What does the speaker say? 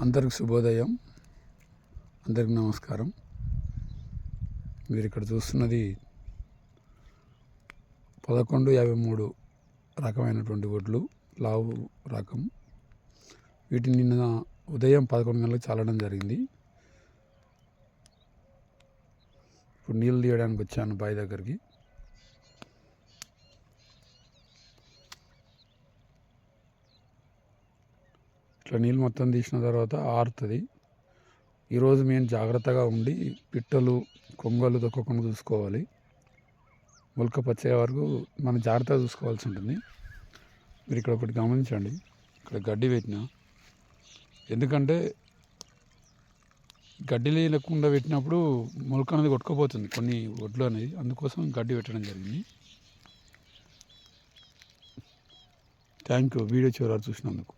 అందరికి శుభోదయం. అందరికి నమస్కారం. మీరు ఇక్కడ చూస్తున్నది పదకొండు యాభై మూడు రకమైనటువంటి వడ్లు లావు రకం. వీటిని నిన్న ఉదయం పదకొండు గంటలకు చల్లడం జరిగింది. ఇప్పుడు నీళ్ళు తీయడానికి వచ్చాను బావి దగ్గరికి. ఇట్లా నీళ్ళు మొత్తం తీసిన తర్వాత ఆరుతుంది. ఈరోజు మేము జాగ్రత్తగా ఉండి పిట్టలు కొంగలు దొక్కకుండా చూసుకోవాలి. మొలక పచ్చే వరకు మనం జాగ్రత్తగా చూసుకోవాల్సి ఉంటుంది. మీరు ఇక్కడ ఒకటి గమనించండి. ఇక్కడ గడ్డి పెట్టిన. ఎందుకంటే గడ్డి లేకుండా పెట్టినప్పుడు మొలక అనేది కొట్టుకుపోతుంది కొన్ని వడ్లు అనేది అందుకోసం గడ్డి పెట్టడం జరిగింది. థ్యాంక్ యూ వీడియో చివరి చూసినందుకు.